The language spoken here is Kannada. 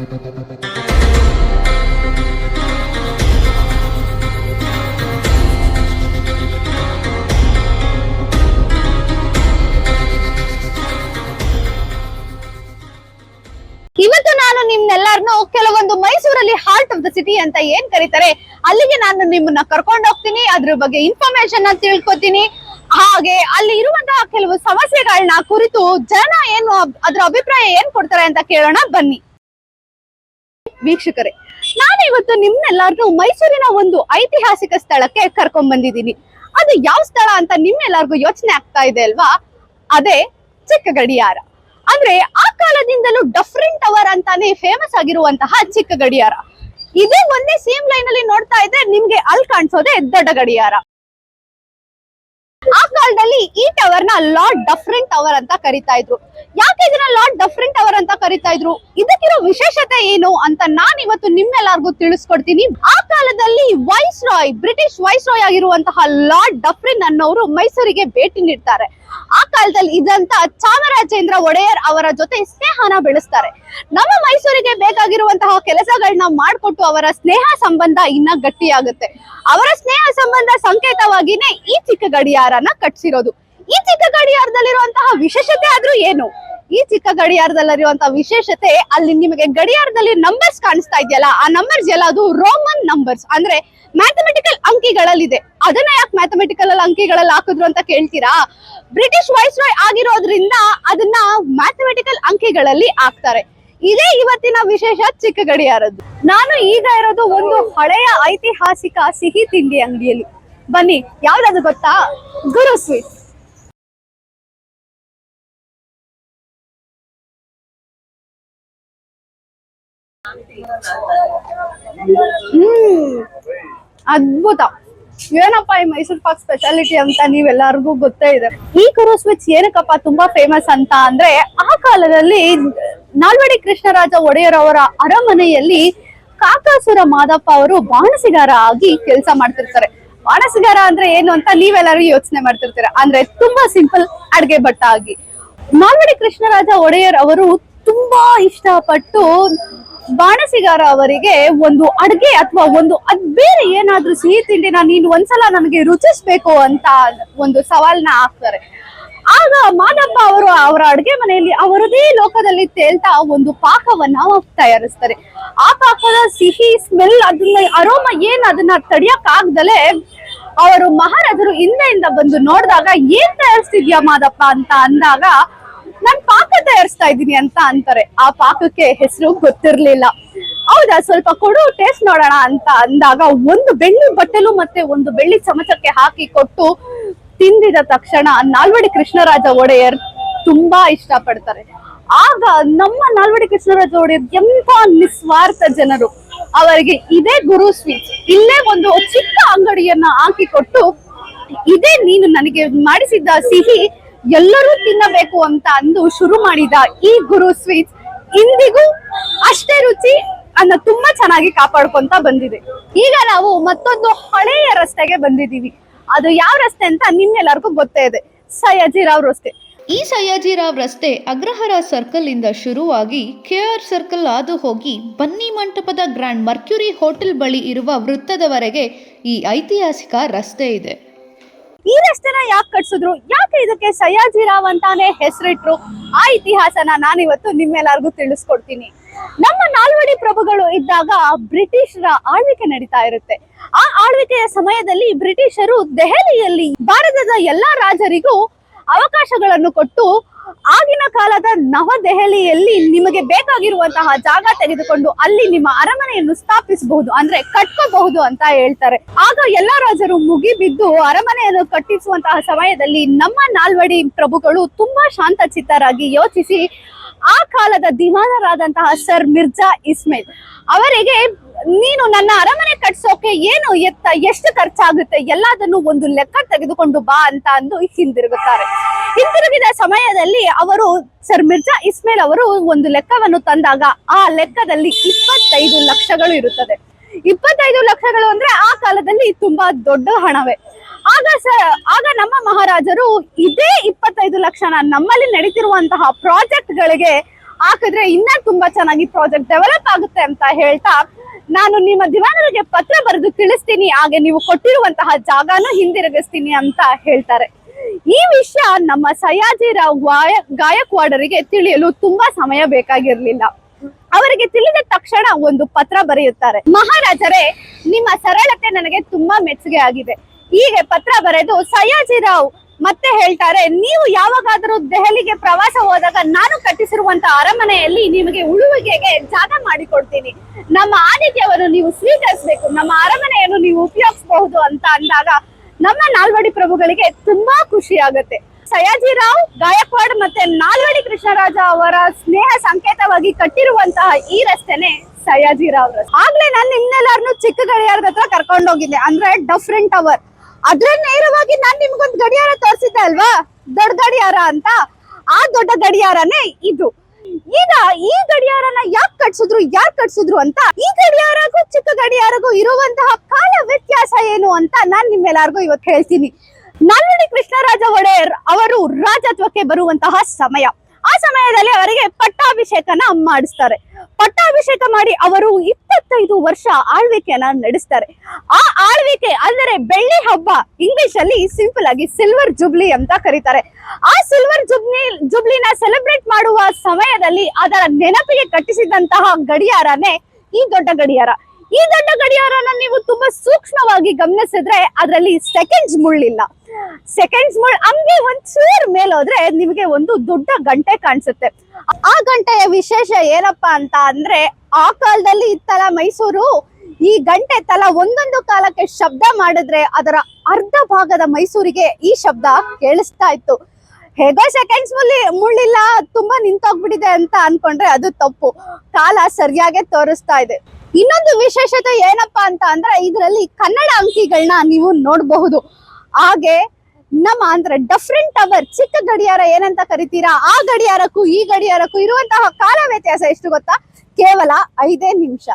ಇವತ್ತು ನಾನು ನಿಮ್ನೆಲ್ಲರನ್ನು ಕೆಲವೊಂದು ಮೈಸೂರಲ್ಲಿ ಹಾರ್ಟ್ ಆಫ್ ದ ಸಿಟಿ ಅಂತ ಏನ್ ಕರೀತಾರೆ, ಅಲ್ಲಿಗೆ ನಾನು ನಿಮ್ಮನ್ನ ಕರ್ಕೊಂಡು ಹೋಗ್ತೀನಿ, ಅದ್ರ ಬಗ್ಗೆ ಇನ್ಫಾರ್ಮೇಶನ್ ತಿಳ್ಕೊತೀನಿ. ಹಾಗೆ ಅಲ್ಲಿ ಇರುವಂತಹ ಕೆಲವು ಸಮಸ್ಯೆಗಳನ್ನ ಕುರಿತು ಜನ ಏನು ಅದ್ರ ಅಭಿಪ್ರಾಯ ಏನ್ ಕೊಡ್ತಾರೆ ಅಂತ ಕೇಳೋಣ ಬನ್ನಿ. ವೀಕ್ಷಕರೇ ನಾನು ಇವತ್ತು ನಿಮ್ನೆಲ್ಲಾರ್ಗೂ ಮೈಸೂರಿನ ಒಂದು ಐತಿಹಾಸಿಕ ಸ್ಥಳಕ್ಕೆ ಕರ್ಕೊಂಡ್ ಬಂದಿದ್ದೀನಿ. ಅದು ಯಾವ ಸ್ಥಳ ಅಂತ ನಿಮ್ಮೆಲ್ಲರಿಗೂ ಯೋಚನೆ ಆಗ್ತಾ ಇದೆ ಅಲ್ವಾ? ಅದೇ ಚಿಕ್ಕ ಗಡಿಯಾರ ಅಂದ್ರೆ ಆ ಕಾಲದಿಂದಲೂ ಡಫ್ರಿನ್ ಟವರ್ ಅಂತಾನೆ ಫೇಮಸ್ ಆಗಿರುವಂತಹ ಚಿಕ್ಕ ಗಡಿಯಾರ ಇದೇ ಒಂದೇ ಸೇಮ್ ಲೈನ್ ಅಲ್ಲಿ ನೋಡ್ತಾ ಇದ್ರೆ ನಿಮ್ಗೆ ಅಲ್ಲಿ ಕಾಣಿಸೋದೇ ದೊಡ್ಡ ಗಡಿಯಾರ. ಆ ಕಾಲದಲ್ಲಿ ಈ ಟವರ್ನ ಲಾರ್ಡ್ ಡಫ್ರೆಂಟ್ ಟವರ್ ಅಂತ ಕರಿತಾ ಇದ್ರು. ಯಾಕೆ ಇದನ್ನ ಲಾರ್ಡ್ ಡಫ್ರೆಂಟ್ ಟವರ್ ಅಂತ ಕರಿತಾ ಇದ್ರು? ಇದಕ್ಕಿರೋ ವಿಶೇಷತೆ ಏನು ಅಂತ ನಾನ್ ಇವತ್ತು ನಿಮ್ಮೆಲ್ಲರಿಗೂ ತಿಳಿಸ್ಕೊಡ್ತೀನಿ. ಆ ಕಾಲದಲ್ಲಿ viceroy British viceroy ಆಗಿರುವಂತಹ ಲಾರ್ಡ್ ಡಫ್ರಿನ್ ಅನ್ನೋರು ಮೈಸೂರಿಗೆ ಭೇಟಿ ನೀಡ್ತಾರೆ. ಆ ಕಾಲದಲ್ಲಿ ಇದ್ದಂತ ಚಾಮರಾಜೇಂದ್ರ ಒಡೆಯರ್ ಅವರ ಜೊತೆ ಸ್ನೇಹನ ಬೆಳೆಸ್ತಾರೆ. ನಮ್ಮ ಮೈಸೂರಿಗೆ ಬೇಕಾಗಿರುವಂತಹ ಕೆಲಸಗಳನ್ನ ಮಾಡಿಕೊಟ್ಟು ಅವರ ಸ್ನೇಹ ಸಂಬಂಧ ಇನ್ನ ಗಟ್ಟಿಯಾಗುತ್ತೆ. ಅವರ ಸ್ನೇಹ ಸಂಬಂಧ ಸಂಕೇತವಾಗಿನೇ ಈ ಚಿಕ್ಕ ಗಡಿಯಾರನ ಕಟ್ಸಿರೋದು. ಈ ಚಿಕ್ಕ ಗಡಿಯಾರದಲ್ಲಿರುವಂತಹ ವಿಶೇಷತೆ ಆದ್ರೂ ಏನು? ಈ ಚಿಕ್ಕ ಗಡಿಯಾರದಲ್ಲಿರುವಂತಹ ವಿಶೇಷತೆ ಅಲ್ಲಿ ನಿಮಗೆ ಗಡಿಯಾರದಲ್ಲಿ ನಂಬರ್ಸ್ ಕಾಣಿಸ್ತಾ ಇದೆಯಲ್ಲ, ಆ ನಂಬರ್ಸ್ ಎಲ್ಲ ಅದು ರೋಮನ್ ನಂಬರ್ಸ್ ಅಂದ್ರೆ ಮ್ಯಾಥಮೆಟಿಕಲ್ ಅಂಕಿಗಳಲ್ಲಿದೆ. ಅದನ್ನ ಯಾಕೆ ಮ್ಯಾಥಮೆಟಿಕಲ್ ಅಲ್ಲಿ ಅಂಕಿಗಳಲ್ಲಿ ಹಾಕಿದ್ರು ಅಂತ ಕೇಳ್ತೀರಾ? ಬ್ರಿಟಿಷ್ ವೈಸ್ ರಾಯ್ ಆಗಿರೋದ್ರಿಂದ ಅದನ್ನ ಮ್ಯಾಥಮೆಟಿಕಲ್ ಅಂಕಿಗಳಲ್ಲಿ ಹಾಕ್ತಾರೆ. ಇದೇ ಇವತ್ತಿನ ವಿಶೇಷ ಚಿಕ್ಕ ಗಡಿಯಾರದ್ದು. ನಾನು ಈಗ ಇರೋದು ಒಂದು ಹಳೆಯ ಐತಿಹಾಸಿಕ ಸಿಹಿ ತಿಂಡಿ ಅಂಗಡಿಯಲ್ಲಿ. ಬನ್ನಿ, ಯಾವ್ದಾದ್ರು ಗೊತ್ತಾ? ಗುರು ಸ್ವೀಟ್ ಹ್ಮ್. ಅದ್ಭುತ. ಏನಪ್ಪ ಈ ಮೈಸೂರ್ ಪಾಕ್ ಸ್ಪೆಷಾಲಿಟಿ ಅಂತ ನೀವೆಲ್ಲರಿಗೂ ಗೊತ್ತೇ ಇದೆ. ಈ ಕುರು ಸ್ವಿಚ್ ಏನಕ್ಕಪ್ಪ ತುಂಬಾ ಫೇಮಸ್ ಅಂತ ಅಂದ್ರೆ ಆ ಕಾಲದಲ್ಲಿ ನಾಲ್ವಡಿ ಕೃಷ್ಣರಾಜ ಒಡೆಯರ್ ಅವರ ಅರಮನೆಯಲ್ಲಿ ಕಾಕಾಸುರ ಮಾದಪ್ಪ ಅವರು ಬಾಣಸಿಗಾರ ಆಗಿ ಕೆಲಸ ಮಾಡ್ತಿರ್ತಾರೆ. ಬಾಣಸಿಗಾರ ಅಂದ್ರೆ ಏನು ಅಂತ ನೀವೆಲ್ಲರೂ ಯೋಚನೆ ಮಾಡ್ತಿರ್ತೀರ. ಅಂದ್ರೆ ತುಂಬಾ ಸಿಂಪಲ್ ಅಡ್ಗೆ ಭಟ್ಟ ಆಗಿ ನಾಲ್ವಡಿ ಕೃಷ್ಣರಾಜ ಒಡೆಯರ್ ಅವರು ತುಂಬಾ ಇಷ್ಟಪಟ್ಟು ಬಾಣಸಿಗಾರ ಅವರಿಗೆ ಒಂದು ಅಡ್ಗೆ ಅಥವಾ ಒಂದು ಅದ್ ಬೇರೆ ಏನಾದ್ರೂ ಸಿಹಿ ತಿಂಡಿನ ನೀನು ಒಂದ್ಸಲ ನನಗೆ ರುಚಿಸ್ಬೇಕು ಅಂತ ಒಂದು ಸವಾಲ್ನ ಹಾಕ್ತಾರೆ. ಆಗ ಮಾದಪ್ಪ ಅವರು ಅವರ ಅಡ್ಗೆ ಮನೆಯಲ್ಲಿ ಅವರದೇ ಲೋಕದಲ್ಲಿ ತೇಲ್ತಾ ಒಂದು ಪಾಕವನ್ನ ತಯಾರಿಸ್ತಾರೆ. ಆ ಪಾಕದ ಸಿಹಿ ಸ್ಮೆಲ್ ಅದನ್ನ ಅರೋಮ ಏನ್ ಅದನ್ನ ತಡಿಯಕ್ ಆಗ್ದಲೆ ಅವರು ಮಹಾರಾಜರು ಹಿಂದೆಯಿಂದ ಬಂದು ನೋಡಿದಾಗ, ಏನ್ ತಯಾರಿಸ್ತಿದ್ಯಾ ಮಾದಪ್ಪ? ಅಂತ ಅಂದಾಗ ತಯಾರಿಸ್ತಾ ಇದ್ದೀನಿ ಅಂತ ಅಂತಾರೆ. ಆ ಪಾಕಕ್ಕೆ ಹೆಸರು ಗೊತ್ತಿರ್ಲಿಲ್ಲ. ಹೌದಾ? ಸ್ವಲ್ಪ ಕೊಡು ಟೇಸ್ಟ್ ನೋಡೋಣ ಅಂತ ಅಂದಾಗ ಒಂದು ಬೆಳ್ಳಿ ಬಟ್ಟಲು ಮತ್ತೆ ಒಂದು ಬೆಳ್ಳಿ ಚಮಚಕ್ಕೆ ಹಾಕಿ ಕೊಟ್ಟು ತಿಂದಿದ ತಕ್ಷಣ ನಾಲ್ವಡಿ ಕೃಷ್ಣರಾಜ ಒಡೆಯರ್ ತುಂಬಾ ಇಷ್ಟ ಪಡ್ತಾರೆ ಆಗ ನಮ್ಮ ನಾಲ್ವಡಿ ಕೃಷ್ಣರಾಜ ಒಡೆಯರ್ ಎಂತ ನಿಸ್ವಾರ್ಥ ಜನರು. ಅವರಿಗೆ ಇದೇ ಗುರು ಸ್ವೀಟ್, ಇಲ್ಲೇ ಒಂದು ಚಿಕ್ಕ ಅಂಗಡಿಯನ್ನ ಹಾಕಿಕೊಟ್ಟು ಇದೇ ನೀನು ನನಗೆ ಮಾಡಿಸಿದ್ದ ಸಿಹಿ ಎಲ್ಲರೂ ತಿನ್ನಬೇಕು ಅಂತ ಅಂದು ಶುರು ಮಾಡಿದ ಈ ಗುರು ಸ್ವೀಟ್ಸ್ ಇಂದಿಗೂ ಅಷ್ಟೇ ರುಚಿ ಅನ್ನ ತುಂಬಾ ಚೆನ್ನಾಗಿ ಕಾಪಾಡ್ಕೊಂತ ಬಂದಿದೆ. ಈಗ ನಾವು ಮತ್ತೊಂದು ಹಳೆಯ ರಸ್ತೆಗೆ ಬಂದಿದೀವಿ ಅದು ಯಾವ ರಸ್ತೆ ಅಂತ ನಿಮ್ಗೆಲ್ಲರಿಗೂ ಗೊತ್ತೇ ಇದೆ. ಸಯಾಜಿರಾವ್ ರಸ್ತೆ. ಈ ಸಯ್ಯಾಜಿರಾವ್ ರಸ್ತೆ ಅಗ್ರಹಾರ ಸರ್ಕಲ್ ಇಂದ ಶುರುವಾಗಿ ಕೆಆರ್ ಸರ್ಕಲ್ ಆದು ಹೋಗಿ ಬನ್ನಿ ಮಂಟಪದ ಗ್ರ್ಯಾಂಡ್ ಮರ್ಕ್ಯುರಿ ಹೋಟೆಲ್ ಬಳಿ ಇರುವ ವೃತ್ತದವರೆಗೆ ಈ ಐತಿಹಾಸಿಕ ರಸ್ತೆ ಇದೆ. ಈ ರಸ್ತೆನ ಯಾಕೆ ಕಟ್ಸಿದ್ರು? ಯಾಕೆ ಇದಕ್ಕೆ ಸಯಾಜಿರಾವ್ ಅಂತಾನೆ ಹೆಸರಿಟ್ರು? ಆ ಇತಿಹಾಸನ ನಾನಿವತ್ತು ನಿಮ್ಮೆಲ್ಲರಿಗೂ ತಿಳಿಸ್ಕೊಡ್ತೀನಿ. ನಮ್ಮ ನಾಲ್ವಡಿ ಪ್ರಭುಗಳು ಇದ್ದಾಗ ಬ್ರಿಟಿಷರ ಆಳ್ವಿಕೆ ನಡೀತಾ ಇರುತ್ತೆ. ಆ ಆಳ್ವಿಕೆಯ ಸಮಯದಲ್ಲಿ ಬ್ರಿಟಿಷರು ದೆಹಲಿಯಲ್ಲಿ ಭಾರತದ ಎಲ್ಲಾ ರಾಜರಿಗೂ ಅವಕಾಶಗಳನ್ನು ಕೊಟ್ಟು ಆಗಿನ ಕಾಲದ ನವದೆಹಲಿಯಲ್ಲಿ ನಿಮಗೆ ಬೇಕಾಗಿರುವಂತಹ ಜಾಗ ತೆಗೆದುಕೊಂಡು ಅಲ್ಲಿ ನಿಮ್ಮ ಅರಮನೆಯನ್ನು ಸ್ಥಾಪಿಸಬಹುದು, ಅಂದ್ರೆ ಕಟ್ಕೋಬಹುದು ಅಂತ ಹೇಳ್ತಾರೆ. ಆಗ ಎಲ್ಲಾ ರಾಜರು ಮುಗಿಬಿದ್ದು ಅರಮನೆಯನ್ನು ಕಟ್ಟಿಸುವಂತಹ ಸಮಯದಲ್ಲಿ ನಮ್ಮ ನಾಲ್ವಡಿ ಪ್ರಭುಗಳು ತುಂಬಾ ಶಾಂತಚಿತ್ತರಾಗಿ ಯೋಚಿಸಿ ಆ ಕಾಲದ ದಿವಾನರಾದಂತಹ ಸರ್ ಮಿರ್ಜಾ ಇಸ್ಮೇಲ್ ಅವರಿಗೆ, ನೀನು ನನ್ನ ಅರಮನೆ ಕಟ್ಸೋಕೆ ಏನು ಎತ್ತ, ಎಷ್ಟು ಖರ್ಚಾಗುತ್ತೆ? ಎಲ್ಲದನ್ನು ಒಂದು ಲೆಕ್ಕ ತೆಗೆದುಕೊಂಡು ಬಾ ಅಂತ ಅಂದು ಹಿಂದಿರುಗುತ್ತಾರೆ. ಹಿಂದಿರುಗಿದ ಸಮಯದಲ್ಲಿ ಅವರು, ಸರ್ ಮಿರ್ಜಾ ಇಸ್ಮೇಲ್ ಅವರು ಒಂದು ಲೆಕ್ಕವನ್ನು ತಂದಾಗ ಆ ಲೆಕ್ಕದಲ್ಲಿ ಇಪ್ಪತ್ತೈದು ಲಕ್ಷಗಳು ಇರುತ್ತದೆ. ಇಪ್ಪತ್ತೈದು ಲಕ್ಷಗಳು ಅಂದ್ರೆ ಆ ಕಾಲದಲ್ಲಿ ತುಂಬಾ ದೊಡ್ಡ ಹಣವೇ. ಆಗ ಸ, ಆಗ ನಮ್ಮ ಮಹಾರಾಜರು ಇದೇ ಇಪ್ಪತ್ತೈದು ಲಕ್ಷನ ನಮ್ಮಲ್ಲಿ ನಡೀತಿರುವಂತಹ ಪ್ರಾಜೆಕ್ಟ್ ಗಳಿಗೆ ಹಾಕಿದ್ರೆ ಇನ್ನ ತುಂಬಾ ಚೆನ್ನಾಗಿ ಪ್ರಾಜೆಕ್ಟ್ ಡೆವಲಪ್ ಆಗುತ್ತೆ ಅಂತ ಹೇಳ್ತಾ ನಾನು ನಿಮ್ಮ ದಿವಾನರಿಗೆ ಪತ್ರ ಬರೆದು ತಿಳಿಸ್ತೀನಿ. ಹಾಗೆ ನೀವು ಕೊಟ್ಟಿರುವಂತಹ ಜಾಗನೂ ಹಿಂದಿರುಗಿಸ್ತೀನಿ ಅಂತ ಹೇಳ್ತಾರೆ. ಈ ವಿಷಯ ನಮ್ಮ ಸಯಾಜಿರಾವ್ ಗಾಯ, ಗಾಯಕ್ವಾಡರಿಗೆ ತಿಳಿಯಲು ತುಂಬಾ ಸಮಯ ಬೇಕಾಗಿರ್ಲಿಲ್ಲ. ಅವರಿಗೆ ತಿಳಿದ ತಕ್ಷಣ ಒಂದು ಪತ್ರ ಬರೆಯುತ್ತಾರೆ. ಮಹಾರಾಜರೇ, ನಿಮ್ಮ ಸರಳತೆ ನನಗೆ ತುಂಬಾ ಮೆಚ್ಚುಗೆ ಆಗಿದೆ. ಹೀಗೆ ಪತ್ರ ಬರೆದು ಸಯಾಜಿರಾವ್ ಮತ್ತೆ ಹೇಳ್ತಾರೆ, ನೀವು ಯಾವಾಗಾದರೂ ದೆಹಲಿಗೆ ಪ್ರವಾಸ ಹೋದಾಗ ನಾನು ಕಟ್ಟಿಸಿರುವಂತ ಅರಮನೆಯಲ್ಲಿ ನಿಮಗೆ ಉಳುವಿಗೆಗೆ ಜಾಗ ಮಾಡಿಕೊಡ್ತೀನಿ. ನಮ್ಮ ಆದಿತ್ಯವನ್ನು ನೀವು ಸ್ವೀಕರಿಸಬೇಕು, ನಮ್ಮ ಅರಮನೆಯನ್ನು ನೀವು ಉಪಯೋಗಿಸಬಹುದು ಅಂತ ಅಂದಾಗ ನಮ್ಮ ನಾಲ್ವಡಿ ಪ್ರಭುಗಳಿಗೆ ತುಂಬಾ ಖುಷಿ ಆಗುತ್ತೆ ಸಯಾಜಿರಾವ್, ಗಾಯಕ್ವಾಡ್ ಮತ್ತೆ ನಾಲ್ವಡಿ ಕೃಷ್ಣರಾಜ ಅವರ ಸ್ನೇಹ ಸಂಕೇತವಾಗಿ ಕಟ್ಟಿರುವಂತಹ ಈ ರಸ್ತೆನೆ ಸಯಾಜಿರಾವ್ ರಸ್ತೆ. ಆಗ್ಲೇ ನಾನು ನಿಮ್ನೆಲ್ಲಾರನು ಚಿಕ್ಕ ಗಡಿಯಾರದ ಹತ್ರ ಕರ್ಕೊಂಡು ಹೋಗಿದ್ದೆ ಅಂದ್ರೆ ಡಫ್ರೆಂಟ್ ಟವರ್ ಅದ್ರ ನೇರವಾಗಿ ನಾನ್ ನಿಮ್ಗೊಂದು ಗಡಿಯಾರ ತೋರಿಸಿದ್ದೆ ಅಲ್ವಾ? ದೊಡ್ಡ ಗಡಿಯಾರ ಅಂತ. ಆ ದೊಡ್ಡ ಗಡಿಯಾರನೇ ಇದು. ಈಗ ಈ ಗಡಿಯಾರನ ಯಾಕೆ ಕಟ್ಸಿದ್ರು, ಯಾರು ಕಟ್ಸಿದ್ರು ಅಂತ, ಈ ಗಡಿಯಾರಗೂ ಚಿಕ್ಕ ಗಡಿಯಾರಗೂ ಇರುವಂತಹ ಕಾಲ ವ್ಯತ್ಯಾಸ ಏನು ಅಂತ ನಾನ್ ನಿಮ್ಮೆಲ್ಲರಿಗೂ ಇವತ್ತು ಹೇಳ್ತೀನಿ. ನಾಲ್ವಡಿ ಕೃಷ್ಣರಾಜ ಒಡೆಯರ್ ಅವರು ರಾಜತ್ವಕ್ಕೆ ಬರುವಂತಹ ಸಮಯ. ಆ ಸಮಯದಲ್ಲಿ ಅವರಿಗೆ ಪಟ್ಟಾಭಿಷೇಕನ ಮಾಡಿಸ್ತಾರೆ. ಪಟ್ಟಾಭಿಷೇಕ ಮಾಡಿ ಅವರು ಇಪ್ಪತ್ತೈದು ವರ್ಷ ಆಳ್ವಿಕೆಯನ್ನ ನಡೆಸ್ತಾರೆ. ಆ ಆಳ್ವಿಕೆ ಅಂದರೆ ಬೆಳ್ಳಿ ಹಬ್ಬ ಇಂಗ್ಲಿಷ್ ಅಲ್ಲಿ ಸಿಂಪಲ್ ಆಗಿ ಸಿಲ್ವರ್ ಜುಬ್ಲಿ ಅಂತ ಕರೀತಾರೆ. ಆ ಸಿಲ್ವರ್ ಜುಬ್ಲಿ ಜುಬ್ಲಿನ ಸೆಲೆಬ್ರೇಟ್ ಮಾಡುವ ಸಮಯದಲ್ಲಿ ಅದರ ನೆನಪಿಗೆ ಕಟ್ಟಿಸಿದಂತಹ ಗಡಿಯಾರನೇ ಈ ದೊಡ್ಡ ಗಡಿಯಾರ. ಈ ದೊಡ್ಡ ಗಡಿಯಾರನ ನೀವು ತುಂಬಾ ಸೂಕ್ಷ್ಮವಾಗಿ ಗಮನಿಸಿದ್ರೆ ಅದರಲ್ಲಿ ಸೆಕೆಂಡ್ಸ್ ಮುಳ್ಳಿಲ್ಲ. ಸೆಕೆಂಡ್ಸ್ ಹಂಗೆ ಒಂದ್ ಚೂರ್ ಮೇಲೆ ಹೋದ್ರೆ ನಿಮಗೆ ಒಂದು ದೊಡ್ಡ ಗಂಟೆ ಕಾಣಿಸುತ್ತೆ. ಆ ಗಂಟೆಯ ವಿಶೇಷ ಏನಪ್ಪಾ ಅಂತ ಅಂದ್ರೆ ಆ ಕಾಲದಲ್ಲಿ ಇತ್ತಲ್ಲ ಮೈಸೂರು, ಈ ಗಂಟೆ ತಲ ಒಂದೊಂದು ಕಾಲಕ್ಕೆ ಶಬ್ದ ಮಾಡಿದ್ರೆ ಅದರ ಅರ್ಧ ಭಾಗದ ಮೈಸೂರಿಗೆ ಈ ಶಬ್ದ ಕೇಳಿಸ್ತಾ ಇತ್ತು. ಹೇಗೋ ಸೆಕೆಂಡ್ಸ್ ಮುಳ್ಳಿ ಮುಳ್ಳಿಲ್ಲ, ತುಂಬಾ ನಿಂತೋಗ್ಬಿಟ್ಟಿದೆ ಅಂತ ಅನ್ಕೊಂಡ್ರೆ ಅದು ತಪ್ಪು. ಕಾಲ ಸರಿಯಾಗೆ ತೋರಿಸ್ತಾ ಇದೆ. ಇನ್ನೊಂದು ವಿಶೇಷತೆ ಏನಪ್ಪಾ ಅಂತ ಅಂದ್ರೆ ಇದರಲ್ಲಿ ಕನ್ನಡ ಅಂಕಿಗಳನ್ನ ನೀವು ನೋಡಬಹುದು. ಹಾಗೆ ನಮ್ಮ ಅಂದ್ರೆ ಡಫ್ರೆಂಟ್ ಅವರ್ ಚಿಕ್ಕ ಗಡಿಯಾರ ಏನಂತ ಕರಿತೀರಾ? ಆ ಗಡಿಯಾರಕ್ಕೂ ಈ ಗಡಿಯಾರಕ್ಕೂ ಇರುವಂತಹ ಕಾಲ ವ್ಯತ್ಯಾಸ ಎಷ್ಟು ಗೊತ್ತಾ? ಕೇವಲ ಐದೇ ನಿಮಿಷ.